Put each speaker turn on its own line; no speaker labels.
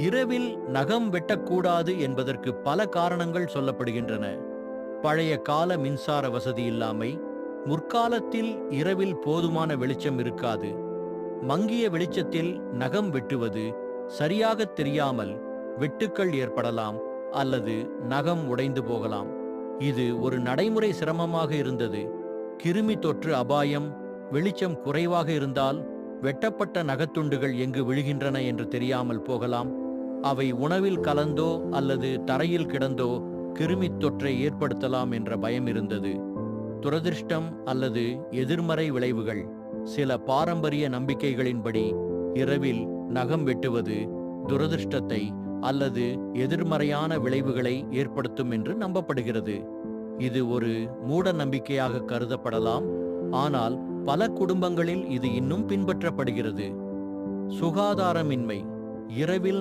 இரவில் நகம் வெட்டக்கூடாது என்பதற்கு பல காரணங்கள் சொல்லப்படுகின்றன. பழைய கால மின்சார வசதி இல்லாமை முற்காலத்தில் இரவில் போதுமான வெளிச்சம் இருக்காது. மங்கிய வெளிச்சத்தில் நகம் வெட்டுவது சரியாகத் தெரியாமல் வெட்டுக்கள் ஏற்படலாம் அல்லது நகம் உடைந்து போகலாம். இது ஒரு நடைமுறை சிரமமாக இருந்தது. கிருமி தொற்று அபாயம் வெளிச்சம் குறைவாக இருந்தால் வெட்டப்பட்ட நகத்துண்டுகள் எங்கு விழுகின்றன என்று தெரியாமல் போகலாம். அவை உணவில் கலந்தோ அல்லது தரையில் கிடந்தோ கிருமித் தொற்றை ஏற்படுத்தலாம் என்ற பயம் இருந்தது. துரதிருஷ்டம் அல்லது எதிர்மறை விளைவுகள் சில பாரம்பரிய நம்பிக்கைகளின்படி இரவில் நகம் வெட்டுவது துரதிருஷ்டத்தை அல்லது எதிர்மறையான விளைவுகளை ஏற்படுத்தும் என்று நம்பப்படுகிறது. இது ஒரு மூட நம்பிக்கையாக கருதப்படலாம் ஆனால் பல குடும்பங்களில் இது இன்னும் பின்பற்றப்படுகிறது. சுகாதாரமின்மை இரவில்